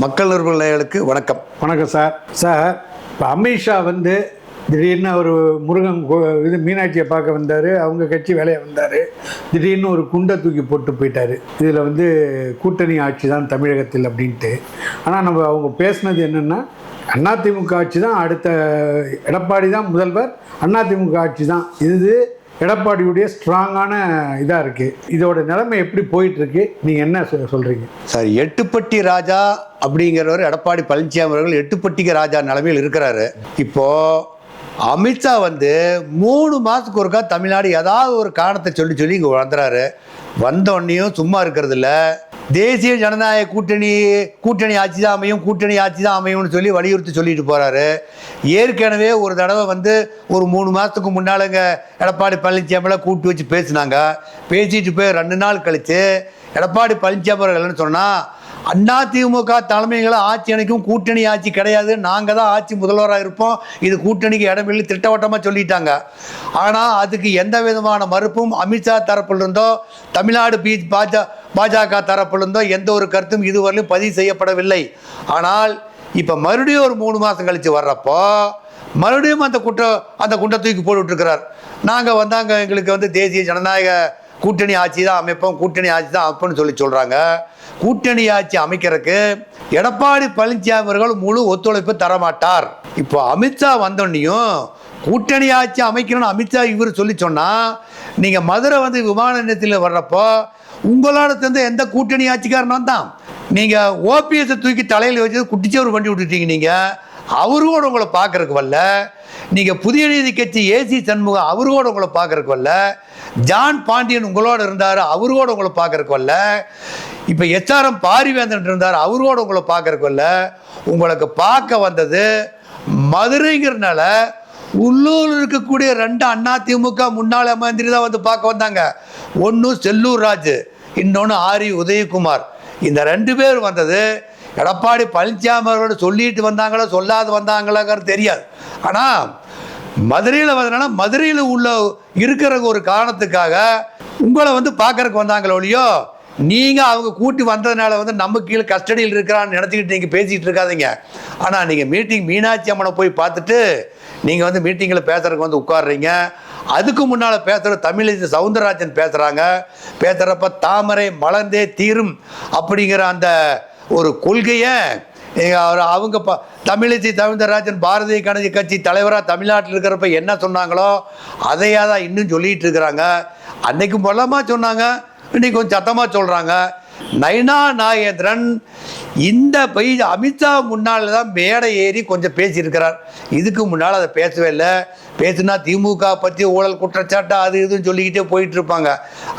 மக்கள் நிறுவனங்களுக்கு வணக்கம். வணக்கம் சார். சார் இப்போ அமித்ஷா வந்து திடீர்னு ஒரு முருகன் கோ- இது மீனாட்சியை பார்க்க வந்தார் அவங்க கட்சி வேலையை வந்தார். திடீர்னு ஒரு குண்டை தூக்கி போட்டு போயிட்டார். இதில் வந்து கூட்டணி ஆட்சி தான் தமிழகத்தில் அப்படின்ட்டு. ஆனால் நம்ம அவங்க பேசுனது என்னென்னா அதிமுக ஆட்சி தான் அடுத்த எடப்பாடி தான் முதல்வர் அதிமுக ஆட்சி தான். இது எடப்பாடியுடைய ஸ்ட்ராங்கான இதாக இருக்குது இதோட நிலைமை எப்படி போயிட்டுருக்கு? நீங்கள் என்ன சொ- சொல்கிறீங்க சார் எட்டுப்பட்டி ராஜா அப்படிங்கிறவர் எடப்பாடி பழனிசாமி அவர்கள் எட்டுப்பட்டிக்கு ராஜா நிலைமையில் இருக்கிறாரு. இப்போது அமித்ஷா வந்து மூணு மாதத்துக்கு ஒருக்கா தமிழ்நாடு ஏதாவது ஒரு காரணத்தை சொல்லி சொல்லி இங்கே வளர்ந்துறாரு. வந்தோடனையும் சும்மா இருக்கிறது இல்லை தேசிய ஜனநாயக கூட்டணி கூட்டணி ஆட்சி தான் அமையும் கூட்டணி ஆட்சி தான் அமையும்னு சொல்லி வலியுறுத்தி சொல்லிட்டு போகிறாரு ஏற்கனவே ஒரு தடவை வந்து ஒரு மூணு மாதத்துக்கு முன்னாலங்க எடப்பாடி பழனிசாமியில் கூப்பிட்டு வச்சு பேசினாங்க. பேசிட்டு போய் ரெண்டு நாள் கழித்து எடப்பாடி பழனிசாமி அவர்கள் சொன்னால் அண்ணா திமுக தலைமைகளை ஆட்சி அணைக்கும் கூட்டணி ஆட்சி கிடையாது. நாங்கள் தான் ஆட்சி முதல்வராக இருப்போம். இது கூட்டணிக்கு இடமில்லை திட்டவட்டமாக சொல்லிட்டாங்க. ஆனால் அதுக்கு எந்த விதமான மறுப்பும் அமித்ஷா தரப்பிலிருந்தோ தமிழ்நாடு பி பாஜ பாஜக தரப்பிலிருந்தோ எந்த ஒரு கருத்தும் இதுவரையிலும் பதிவு செய்யப்படவில்லை. ஆனால் இப்போ மறுபடியும் ஒரு மூணு மாதம் கழித்து வர்றப்போ மறுபடியும் அந்த குற்ற அந்த குண்டை தூக்கி போட்டு நாங்கள் வந்தாங்க எங்களுக்கு வந்து தேசிய ஜனநாயக கூட்டணி ஆட்சி தான் அமைப்போம் கூட்டணி ஆட்சி தான் அமைப்போம்னு சொல்லி சொல்கிறாங்க கூட்டணி ஆட்சி அமைக்கிறதுக்கு எடப்பாடி பழனிசாமி அவர்கள் முழு ஒத்துழைப்பு தரமாட்டார். இப்போ அமித்ஷா வந்தோடனையும் கூட்டணி ஆட்சி அமைக்கணும்னு அமித்ஷா இவர் சொல்லி சொன்னால் நீங்கள் மதுரை வந்து விமான நிலையத்தில் வர்றப்போ உங்களோட சேர்ந்த எந்த கூட்டணி ஆட்சிக்காரனும் தான் நீங்கள் ஓபிஎஸை தூக்கி தலையில் வச்சு குட்டிச்சவர் பண்ணி விட்டுட்டீங்க நீங்கள் அவரோட உங்களை பார்க்கறக்கு வரல. நீங்கள் புதிய நீதி கட்சி ஏசி சண்முகம் அவரோட உங்களை பார்க்கறதுக்கு வரல. ஜான் பாண்டியன் உங்களோட இருந்தார் அவரோட உங்களை பார்க்கறக்கு வரல. இப்போ எச்ஆர்எம் பாரிவேந்தன் இருந்தார் அவரோட உங்களை பார்க்கறக்கு வரல. உங்களுக்கு பார்க்க வந்தது மதுரைங்கிறனால உள்ளூர் இருக்கக்கூடிய ரெண்டு அண்ணா திமுக முன்னாள் மந்திரி தான் வந்து பார்க்க வந்தாங்க. ஒன்று செல்லூர் ராஜு இன்னொன்று ஆரி உதயகுமார். இந்த ரெண்டு பேர் வந்தது எடப்பாடி பழனிசாமி அவர்களோட சொல்லிட்டு வந்தாங்களோ சொல்லாது வந்தாங்களாங்கிறது தெரியாது. ஆனால் மதுரையில் வந்தனால மதுரையில் உள்ள இருக்கிற ஒரு காரணத்துக்காக உங்களை வந்து பார்க்கறதுக்கு வந்தாங்களோ இல்லையோ நீங்கள் அவங்க கூட்டி வந்ததுனால வந்து நம்ம கீழே கஸ்டடியில் இருக்கிறான்னு நினச்சிக்கிட்டு நீங்கள் பேசிகிட்டு இருக்காதீங்க. ஆனால் நீங்கள் மீட்டிங் மீனாட்சி அம்மனை போய் பார்த்துட்டு நீங்கள் வந்து மீட்டிங்கில் பேசுறதுக்கு வந்து உட்காடுறீங்க அதுக்கு முன்னால் பேசுகிற தமிழிசை சவுந்தரராஜன் பேசுகிறாங்க பேசுகிறப்ப தாமரை மலர்ந்தே தீரும் அப்படிங்கிற அந்த ஒரு கொள்கையை அவர் அவங்க ப தமிழிசை தமிழ்தராஜன் பாரதிய கணக்கு கட்சி தலைவராக தமிழ்நாட்டில் இருக்கிறப்ப என்ன சொன்னாங்களோ அதையாக தான் இன்னும் சொல்லிகிட்டு இருக்கிறாங்க. அன்னைக்கு மொல்லமாக சொன்னாங்க இன்னைக்கு கொஞ்சம் சத்தமாக சொல்கிறாங்க நைனா நாகேந்திரன் இந்த பை அமித்ஷா முன்னால் தான் மேடை ஏறி கொஞ்சம் பேசியிருக்கிறார். இதுக்கு முன்னால் அதை பேசவே இல்லை. பேசுனா திமுக பற்றி ஊழல் குற்றச்சாட்டு அது இதுன்னு சொல்லிக்கிட்டே போயிட்டு இருப்பாங்க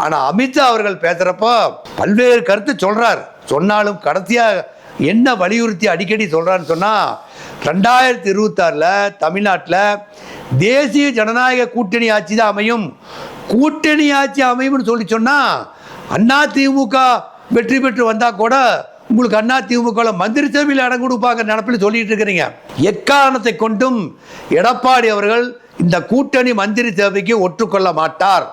ஆனால் அமித்ஷா அவர்கள் பேசுகிறப்போ பல்வேறு கருத்து சொல்கிறார் சொன்னாலும் கடைசியாக என்ன வலியுறுத்தி அடிக்கடி சொல்கிறான்னு சொன்னால் ரெண்டாயிரத்தி இருபத்தாறில் தமிழ்நாட்டில் தேசிய ஜனநாயக கூட்டணி ஆட்சி தான் அமையும். கூட்டணி ஆட்சி அமையும்னு சொல்லி சொன்னால் அண்ணா திமுக வெற்றி பெற்று வந்தால் கூட உங்களுக்கு அண்ணா திமுகவில் மந்திரி சபையில் இடம் கொடுப்பாங்க நினப்பில் சொல்லிட்டு இருக்கிறீங்க. எக்காரணத்தை கொண்டும் எடப்பாடி அவர்கள் இந்த கூட்டணி மந்திரி சபைக்கு ஒற்றுக்கொள்ள மாட்டார்.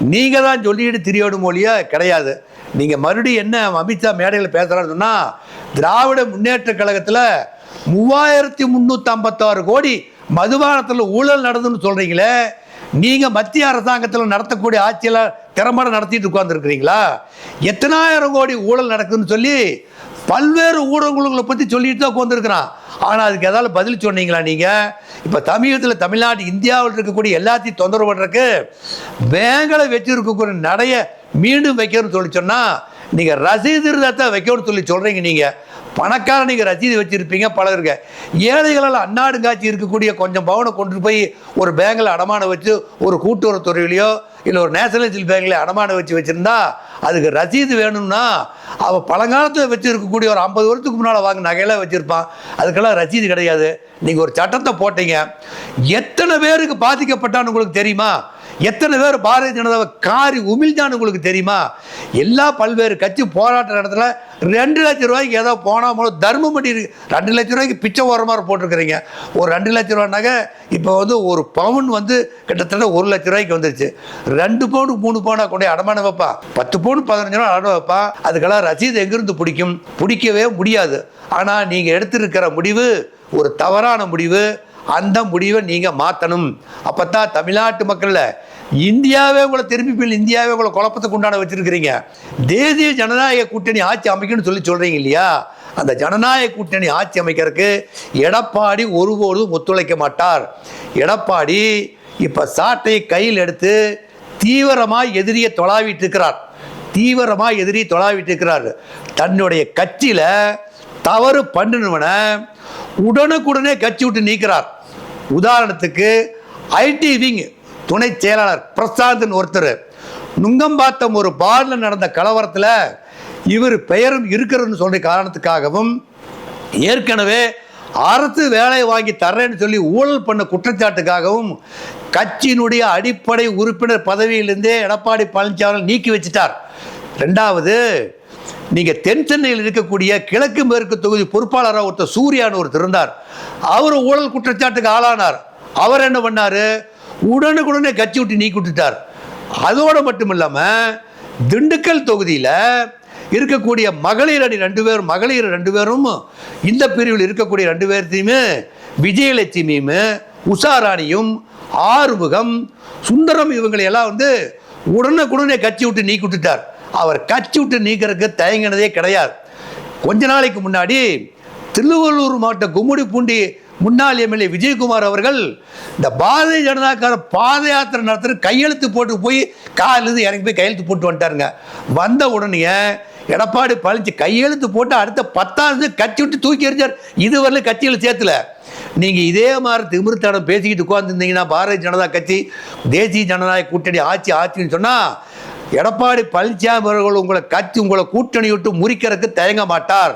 நீங்கள் தான் சொல்லிட்டு திரியணும் மொழிய கிடையாது. நீங்கள் மறுபடியும் என்ன அமித்ஷா மேடையில் பேசுகிறான்னு சொன்னால் திராவிட முன்னேற்ற கழகத்தில் மூவாயிரத்தி முந்நூற்றி ஐம்பத்தாறு கோடி மதுபானத்தில் ஊழல் நடந்துன்னு சொல்கிறீங்களே நீங்கள் மத்திய அரசாங்கத்தில் நடத்தக்கூடிய ஆட்சியில் திறம்பட நடத்திட்டு உட்காந்துருக்கிறீங்களா எத்தனாயிரம் கோடி ஊழல் நடக்குதுன்னு சொல்லி பல்வேறு ஊடகங்களை பற்றி சொல்லிட்டு தான் உட்காந்துருக்கிறான் ஆனால் அதுக்கு ஏதாவது பதில் சொன்னீங்களா நீங்கள் இப்போ தமிழகத்தில் தமிழ்நாடு இந்தியாவில் இருக்கக்கூடிய எல்லாத்தையும் தொந்தரவு பண்ணுறக்கு பேங்களை வச்சுருக்கக்கூடிய நடைய மீண்டும் வைக்கணும்னு சொல்லி சொன்னால் நீங்கள் ரசீது இருந்தால் வைக்கணும்னு சொல்லி சொல்கிறீங்க நீங்கள் பணக்காரன் நீங்கள் ரசீது வச்சுருப்பீங்க பலருங்க ஏழைகளால் அன்னாடுங்காட்சி இருக்கக்கூடிய கொஞ்சம் பவனை கொண்டு போய் ஒரு பேங்கில் அடமானம் வச்சு ஒரு கூட்டுறவுத்துறையிலையோ இல்லை ஒரு நேஷனலைஸ்ட் பேங்கில் அடமானம் வச்சு வச்சுருந்தா அதுக்கு ரசீது வேணும்னா அவள் பழங்காலத்தில் வச்சுருக்கக்கூடிய ஒரு ஐம்பது வருஷத்துக்கு முன்னால் வாங்க நகையெல்லாம் வச்சுருப்பான். அதுக்கெல்லாம் ரசீது கிடையாது. நீங்கள் ஒரு சட்டத்தை போட்டீங்க. எத்தனை பேருக்கு பாதிக்கப்பட்டான்னு உங்களுக்கு தெரியுமா? எத்தனை பேர் பாரதிய ஜனதாவை காரி உமிழ்ந்தான்னு உங்களுக்கு தெரியுமா? எல்லா பல்வேறு கட்சி போராட்ட இடத்துல ரெண்டு லட்சம் ரூபாய்க்கு ஏதோ போனால் மூலம் தர்மம் பண்ணி ரெண்டு லட்ச ரூபாய்க்கு பிச்சை ஓர மாதிரி போட்டிருக்கிறீங்க. ஒரு ரெண்டு லட்ச ரூபானாக்க இப்போ வந்து ஒரு பவுன் வந்து கிட்டத்தட்ட ஒரு லட்ச ரூபாய்க்கு வந்துருச்சு. ரெண்டு பவுன் மூணு பவுனாக கொண்டு அடமானம் வைப்பா. பத்து பவுன் பதினஞ்சு ரூபா அடமானம் வைப்பா. அதுக்கெல்லாம் ரசீது எங்கிருந்து பிடிக்கும்? பிடிக்கவே முடியாது. ஆனால் நீங்கள் எடுத்திருக்கிற முடிவு ஒரு தவறான முடிவு. அந்த முடிவை நீங்கள் மாற்றணும் அப்போ தான் தமிழ்நாட்டு மக்களில் இந்தியாவே உங்களை திரும்பி போய் இந்தியாவே உங்களை குழப்பத்துக்கு உண்டான வச்சுருக்கிறீங்க. தேசிய ஜனநாயக கூட்டணி ஆட்சி அமைக்கணும்னு சொல்லி சொல்கிறீங்க இல்லையா? அந்த ஜனநாயக கூட்டணி ஆட்சி அமைக்கிறதுக்கு எடப்பாடி ஒருபோதும் ஒத்துழைக்க மாட்டார். எடப்பாடி இப்போ சாட்டை கையில் எடுத்து தீவிரமாக எதிரியை தொலாவிட்டு இருக்கிறார் தீவிரமாக எதிரி தொலாவிட்டு இருக்கிறார் தன்னுடைய கட்சியில் தவறு பண்ணுனவனை உடனுக்குடனே கட்சி விட்டு நீக்கிறார். உதாரணத்துக்கு ஐடி விங் துணை செயலாளர் பிரசாந்த்னு ஒருத்தர். நுங்கம்பாத்தம் ஒரு பார்ல நடந்த கலவரத்தில் இவர் பெயரும் இருக்கிறதுன்னு சொல்ற காரணத்துக்காகவும் ஏற்கனவே அரசு வேலை வாங்கி தர்றேன்னு சொல்லி ஊழல் பண்ண குற்றச்சாட்டுக்காகவும் கட்சியினுடைய அடிப்படை உறுப்பினர் பதவியிலிருந்தே எடப்பாடி பழனிசாமி நீக்கி வச்சிட்டார். ரெண்டாவது நீங்கள் தென் சென்னையில் இருக்கக்கூடிய கிழக்கு மேற்கு தொகுதி பொறுப்பாளராக ஒருத்தர் சூர்யான்னு ஒருத்தர் இருந்தார். அவர் ஊழல் குற்றச்சாட்டுக்கு ஆளானார். அவர் என்ன பண்ணாரு? உடனுக்குடனே கட்சி விட்டு நீக்கி விட்டுட்டார். அதோடு மட்டும் இல்லாமல் திண்டுக்கல் தொகுதியில் இருக்கக்கூடிய மகளிர் அணி ரெண்டு பேரும் மகளிர் ரெண்டு பேரும் இந்த பிரிவில் இருக்கக்கூடிய ரெண்டு பேர்த்தையுமே விஜயலட்சுமியும் உஷாராணியும் ஆறுமுகம் சுந்தரம் இவங்களையெல்லாம் வந்து உடனுக்குடனே கட்சி விட்டு நீக்கி விட்டுட்டார். அவர் கட்சி விட்டு நீக்கிறதுக்கு தயங்கினதே கிடையாது. கொஞ்ச நாளைக்கு முன்னாடி திருவள்ளூர் மாவட்டம் கும்முடி பூண்டி முன்னாள் எம்எல்ஏ விஜயகுமார் அவர்கள் இந்த பாரதிய ஜனதாக்கார பாத யாத்திரை நடத்துகிற கையெழுத்து போட்டு போய் காலிலிருந்து இறங்கி போய் கையெழுத்து போட்டு வந்துட்டாருங்க. வந்த உடனே எடப்பாடி பழனிச்சு கையெழுத்து போட்டு அடுத்த பத்தாவது கட்சி விட்டு தூக்கி எறிஞ்சார். இதுவரையிலும் கட்சியில் சேர்த்துல. நீங்கள் இதே மாதிரி திமிர்த்தடம் பேசிக்கிட்டு உட்காந்துருந்தீங்கன்னா பாரதிய ஜனதா கட்சி தேசிய ஜனநாயக கூட்டணி ஆட்சி ஆட்சின்னு சொன்னால் எடப்பாடி பழனிசாமி அவர்கள் உங்களை கட்சி உங்களை கூட்டணி விட்டு முறிக்கிறதுக்கு தயங்க மாட்டார்.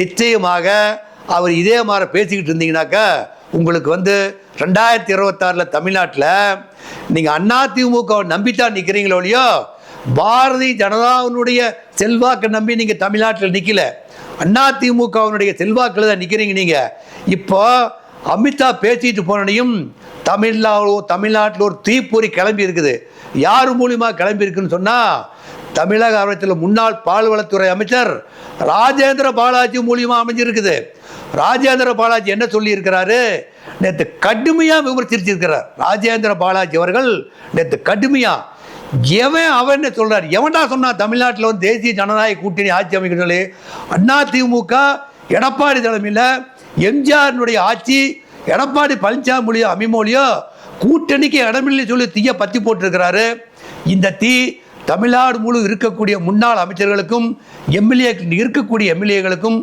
நிச்சயமாக அவர் இதே மாதிரி பேசிக்கிட்டு இருந்தீங்கன்னாக்கா உங்களுக்கு வந்து ரெண்டாயிரத்தி இருபத்தாறில் தமிழ்நாட்டில் நீங்கள் அதிமுக நம்பித்தான் நிற்கிறீங்களோ இல்லையோ பாரதிய ஜனதாவினுடைய செல்வாக்கை நம்பி நீங்கள் தமிழ்நாட்டில் நிற்கல அதிமுகவினுடைய செல்வாக்கில் தான் நிற்கிறீங்க நீங்கள் இப்போ அமித்ஷா பேசிட்டு போனனையும் தமிழ்நாடு தமிழ்நாட்டில் ஒரு தீப்பொறி கிளம்பி இருக்குது. யார் மூலியமா கிளம்பியிருக்குன்னு சொன்னால் தமிழக அரசில் முன்னாள் பால்வளத்துறை அமைச்சர் ராஜேந்திர பாலாஜி மூலியமா அமைஞ்சிருக்குது. ராஜேந்திர பாலாஜி என்ன சொல்லியிருக்கிறாரு? நேற்று கடுமையாக விமர்சிச்சிருக்கிறார். ராஜேந்திர பாலாஜி அவர்கள் நேற்று கடுமையாக எவன் அவன் சொல்கிறார் சொல்றார்? எவன்டா சொன்னா தமிழ்நாட்டில் வந்து தேசிய ஜனநாயக கூட்டணி ஆட்சி அமைக்கணும் சொல்லி? அண்ணா திமுக எடப்பாடி தலைமையில் எம்ஜிஆரினுடைய ஆட்சி எடப்பாடி பழனிசாமி மொழியோ அமிமொழியோ கூட்டணிக்கு இடமில்லை சொல்லி தீய பத்தி போட்டிருக்கிறாரு. இந்த தீ தமிழ்நாடு முழு இருக்கக்கூடிய முன்னாள் அமைச்சர்களுக்கும் எம்எல்ஏ இருக்கக்கூடிய எம்எல்ஏகளுக்கும்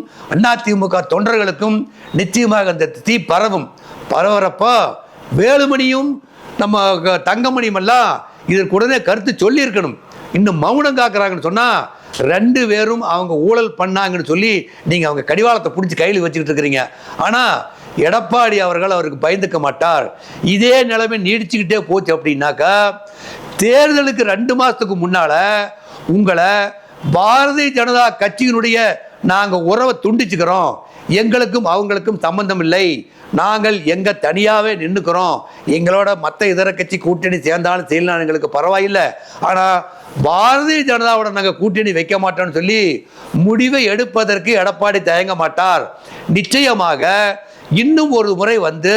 அதிமுக தொண்டர்களுக்கும் நிச்சயமாக அந்த தீ பரவும். பரவறப்போ வேலுமணியும் நம்ம தங்கமணியும் எல்லாம் இதற்கு உடனே கருத்து சொல்லியிருக்கணும். இன்னும் மௌனம் காக்குறாங்கன்னு சொன்னால் ரெண்டு பேரும் அவங்க ஊழல் பண்ணாங்கன்னு சொல்லி நீங்கள் அவங்க கடிவாளத்தை பிடிச்சி கையில் வச்சுக்கிட்டு இருக்கிறீங்க. ஆனால் எடப்பாடி அவர்கள் அவருக்கு பயந்துக்க மாட்டார். இதே நிலைமை நீடிச்சுக்கிட்டே போச்சு அப்படின்னாக்கா தேர்தலுக்கு ரெண்டு மாதத்துக்கு முன்னால் உங்களை பாரதிய ஜனதா கட்சியினுடைய நாங்கள் உறவை துண்டிச்சுக்கிறோம். எங்களுக்கும் அவங்களுக்கும் சம்பந்தம் இல்லை. நாங்கள் எங்கள் தனியாகவே நின்றுக்கிறோம் எங்களோட மற்ற இதர கட்சி கூட்டணி சேர்ந்தாலும் செய்யலாம் எங்களுக்கு பரவாயில்லை. ஆனால் பாரதிய ஜனதாவோட நாங்கள் கூட்டணி வைக்க மாட்டோம்னு சொல்லி முடிவை எடுப்பதற்கு எடப்பாடி தயங்க மாட்டார். நிச்சயமாக இன்னும் ஒரு முறை வந்து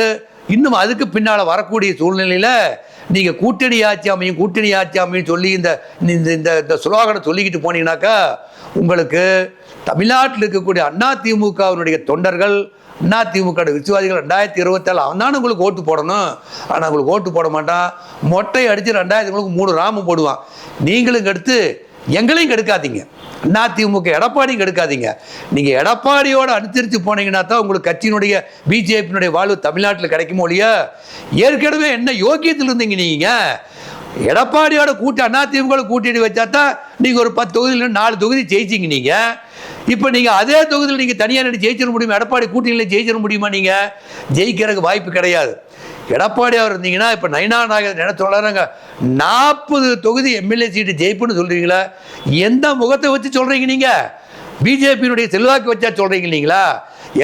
இன்னும் அதுக்கு பின்னால் வரக்கூடிய சூழ்நிலையில் நீங்கள் கூட்டணி ஆட்சி அமையும் கூட்டணி ஆட்சி அமையும் சொல்லி இந்த இந்த இந்த இந்த சுலோகனை சொல்லிக்கிட்டு போனீங்கன்னாக்கா உங்களுக்கு தமிழ்நாட்டில் இருக்கக்கூடிய அண்ணா திமுகவினுடைய தொண்டர்கள் அண்ணா திமுக விசுவாதிகள் ரெண்டாயிரத்தி இருபத்தேழு அவன் தான் உங்களுக்கு ஓட்டு போடணும். ஆனால் உங்களுக்கு ஓட்டு போட மாட்டான். மொட்டை அடித்து ரெண்டாயிரத்தி உங்களுக்கு மூணு ராமு போடுவான். நீங்களும் எடுத்து எங்களையும் கெடுக்காதீங்க. அண்ணா திமுக எடப்பாடியும் கெடுக்காதீங்க. நீங்கள் எடப்பாடியோடு அனுசரித்து போனீங்கன்னா தான் உங்களுக்கு கட்சியினுடைய பிஜேபியினுடைய வாழ்வு தமிழ்நாட்டில் கிடைக்குமோ இல்லையா? ஏற்கனவே என்ன யோக்கியத்தில் இருந்தீங்க நீங்கள் எடப்பாடியோட கூட்டி அதிமுக கூட்டணி வச்சா தான் நீங்கள் ஒரு பத்து தொகுதியில் நாலு தொகுதி ஜெயிச்சிங்க நீங்கள் இப்போ நீங்கள் அதே தொகுதியில் நீங்கள் தனியாக நின்று ஜெயிச்சிட முடியுமா? எடப்பாடி கூட்டணியில் ஜெயிச்சிட முடியுமா நீங்கள் ஜெயிக்கிறதுக்கு வாய்ப்பு கிடையாது. எடப்பாடி அவர் இருந்தீங்கன்னா இப்போ நைனா நாகர் என்ன சொல்கிறாங்க நாற்பது தொகுதி எம்எல்ஏ சீட்டு ஜெயிப்புன்னு சொல்கிறீங்களா எந்த முகத்தை வச்சு சொல்கிறீங்க நீங்கள் பிஜேபியினுடைய செல்வாக்கு வச்சா சொல்கிறீங்க இல்லைங்களா?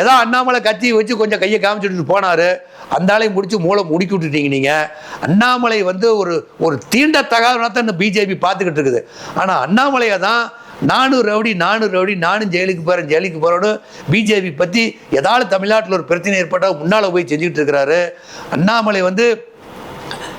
ஏதோ அண்ணாமலை கத்தியை வச்சு கொஞ்சம் கையை காமிச்சுட்டு போனார். அந்த ஆளையும் முடிச்சு மூளை முடுக்கி விட்டுட்டீங்க நீங்கள் அண்ணாமலை வந்து ஒரு ஒரு தீண்டத்தகாதவனா தான் இந்த பிஜேபி பார்த்துக்கிட்டு இருக்குது. ஆனால் அண்ணாமலையை தான் நானும் ரவுடி நானும் ரவுடி நானும் ஜெயிலுக்கு போகிறேன் ஜெயிலுக்கு போகிறோன்னு பிஜேபி பற்றி ஏதாவது தமிழ்நாட்டில் ஒரு பிரச்சனை ஏற்பட்டால் முன்னால் போய் செஞ்சுக்கிட்டு இருக்கிறாரு. அண்ணாமலை வந்து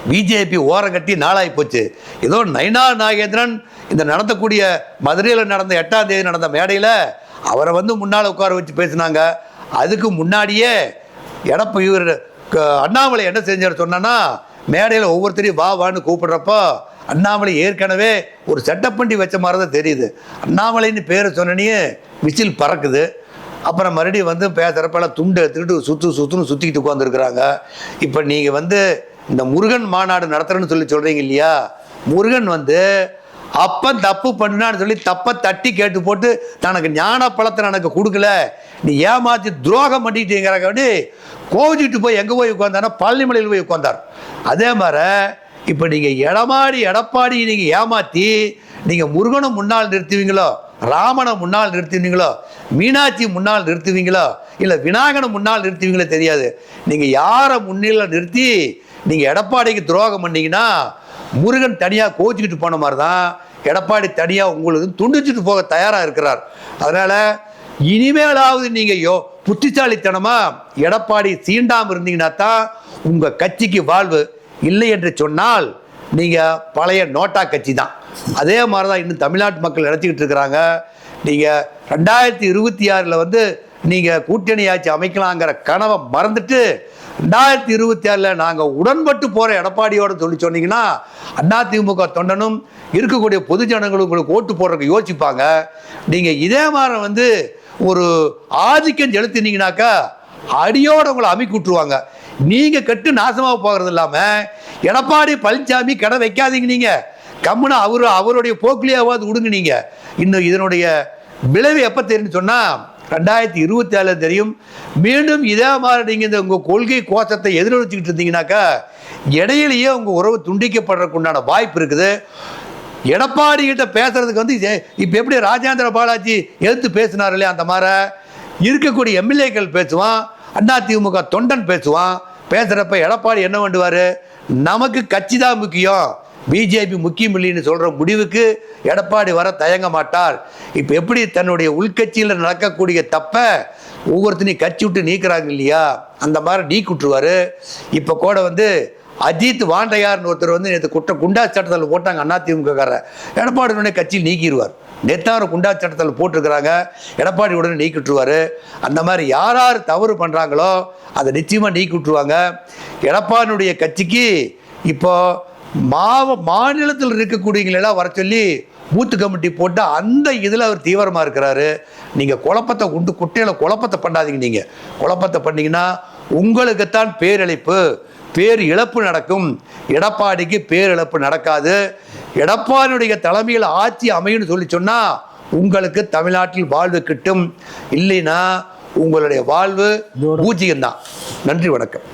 பிஜேபி ஓரம் கட்டி நாளாகி போச்சு. ஏதோ நைனா நாகேந்திரன் இந்த நடத்தக்கூடிய மதுரையில் நடந்த எட்டாம் தேதி நடந்த மேடையில் அவரை வந்து முன்னால் உட்கார வச்சு பேசினாங்க. அதுக்கு முன்னாடியே எடப்ப இவர் க- அண்ணாமலை என்ன செஞ்சார் சொன்னான்னா மேடையில் ஒவ்வொருத்தரையும் வா வான்னு கூப்பிடுறப்போ அண்ணாமலை ஏற்கனவே ஒரு செட்டப்பண்டி வச்ச மாதிரி தான் தெரியுது. அண்ணாமலைன்னு பேரை சொன்னனே விசில் பறக்குது. அப்புறம் மறுபடியும் வந்து பேசுகிறப்பெல்லாம் துண்டு எடுத்துக்கிட்டு சுற்று சுற்றுன்னு சுற்றிக்கிட்டு உட்காந்துருக்குறாங்க இப்போ நீங்கள் வந்து இந்த முருகன் மாநாடு நடத்துகிறேன்னு சொல்லி சொல்கிறீங்க இல்லையா? முருகன் வந்து அப்போ தப்பு பண்ணான்னு சொல்லி தப்பை தட்டி கேட்டு போட்டு தனக்கு ஞான பழத்தை எனக்கு கொடுக்கல. நீ ஏமாத்தி துரோகம் பண்ணிட்டீங்கிறாங்க கோவிச்சுட்டு போய் எங்கே போய் உட்காந்தானா பழனிமலையில் போய் உட்காந்தார் அதே மாதிரி இப்போ நீங்கள் எடமாடி எடப்பாடி நீங்கள் ஏமாற்றி நீங்கள் முருகனை முன்னால் நிறுத்துவீங்களோ? ராமனை முன்னால் நிறுத்துவீங்களோ? மீனாட்சி முன்னால் நிறுத்துவீங்களோ? இல்லை விநாயகனை முன்னால் நிறுத்துவீங்களோ தெரியாது. நீங்கள் யாரை முன்னில நிறுத்தி நீங்கள் எடப்பாடிக்கு துரோகம் பண்ணீங்கன்னா முருகன் தனியாக கோச்சிக்கிட்டு போன மாதிரி தான் எடப்பாடி தனியாக உங்களுக்கு துண்டிச்சுட்டு போக தயாராக இருக்கிறார். அதனால் இனிமேலாவது நீங்கள் யோ புத்திசாலித்தனமாக எடப்பாடி சீண்டாம இருந்தீங்கன்னா தான் உங்கள் கட்சிக்கு வாழ்வு இல்லை என்று சொன்னால் நீங்கள் பழைய நோட்டா கட்சி தான். அதே மாதிரி தான் இன்னும் தமிழ்நாட்டு மக்கள் நினச்சிக்கிட்டு இருக்கிறாங்க. நீங்கள் ரெண்டாயிரத்தி இருபத்தி ஆறில் வந்து நீங்கள் கூட்டணி ஆட்சி அமைக்கலாங்கிற கனவை மறந்துட்டு ரெண்டாயிரத்தி இருபத்தி ஆறில் நாங்கள் உடன்பட்டு போகிற எடப்பாடியோட சொல்லி சொன்னீங்கன்னா அதிமுக தொண்டனும் இருக்கக்கூடிய பொதுஜனங்களும் உங்களுக்கு ஓட்டு போடுறதுக்கு யோசிப்பாங்க. நீங்கள் இதே மாதிரி வந்து ஒரு ஆதிக்கம் செலுத்தினீங்கனாக்கா அடியோட உங்களை அமைக்கி விட்டுருவாங்க நீங்கள் கெட்டு நாசமாக போகிறது இல்லாமல் எடப்பாடி பழனிசாமி கடை வைக்காதீங்க நீங்கள் கம்முன்னு அவரு அவருடைய போக்கிலேயாவது விடுங்க நீங்கள் இன்னும் இதனுடைய விளைவு எப்போ தெரியும்னு சொன்னால் ரெண்டாயிரத்தி இருபத்தி ஏழு தெரியும். மீண்டும் இதே மாதிரி நீங்கள் இந்த உங்கள் கொள்கை கோஷத்தை எதிரொலிச்சுக்கிட்டு இருந்தீங்கன்னாக்கா இடையிலேயே உங்கள் உறவு துண்டிக்கப்படுறதுக்கு உண்டான வாய்ப்பு இருக்குது. எடப்பாடி கிட்ட பேசுறதுக்கு வந்து இது- எப்படி ராஜேந்திர பாலாஜி எதிர்த்து பேசினார் இல்லையா அந்த மாதிரி இருக்கக்கூடிய எம்எல்ஏக்கள் பேசுவான் அதிமுக தொண்டன் பேசுவான் பேசுகிறப்ப எடப்பாடி என்ன பண்ணுவார் நமக்கு கட்சி தான் முக்கியம். பிஜேபி முக்கியம் இல்லைன்னு சொல்கிற முடிவுக்கு எடப்பாடி வர தயங்க மாட்டார். இப்போ எப்படி தன்னுடைய உள்கட்சியில் நடக்கக்கூடிய தப்பை ஒவ்வொருத்தனையும் கட்சி விட்டு நீக்கிறாங்க இல்லையா? அந்த மாதிரி நீக்கி விட்டுருவாரு இப்போ கூட வந்து அஜித் வாண்டையார்னு ஒருத்தர் வந்து நேற்று குற்ற குண்டா சட்டத்தில் போட்டாங்க அதிமுகக்கார எடப்பாடி உடனே கட்சியில் நீக்கிடுவார். நெத்தாரும் குண்டா சட்டத்தில் போட்டிருக்கிறாங்க எடப்பாடி உடனே நீக்கிட்டுருவார். அந்த மாதிரி யார் யார் தவறு பண்ணுறாங்களோ அதை நிச்சயமாக நீக்கி விட்டுருவாங்க எடப்பாடியுடைய கட்சிக்கு இப்போ மாவ மாநிலத்தில் இருக்கக்கூடியவங்களெல்லாம் வர சொல்லி பூத்து கமிட்டி போட்டு அந்த இதில் அவர் தீவிரமாக இருக்கிறாரு. நீங்கள் குழப்பத்தை உண்டு குட்டையில் குழப்பத்தை பண்ணாதீங்க நீங்கள் குழப்பத்தை பண்ணிங்கன்னா உங்களுக்குத்தான் பேரழிப்பு. பேர் இழப்பு நடக்கும். எடப்பாடிக்கு பேரிழப்பு நடக்காது. எடப்பாடியுடைய தலைமையில் ஆட்சி அமையும்னு சொல்லி சொன்னால் உங்களுக்கு தமிழ்நாட்டில் வாழ்வு கிட்டும். இல்லைன்னா உங்களுடைய வாழ்வு பூஜ்ஜியம்தான். நன்றி வணக்கம்.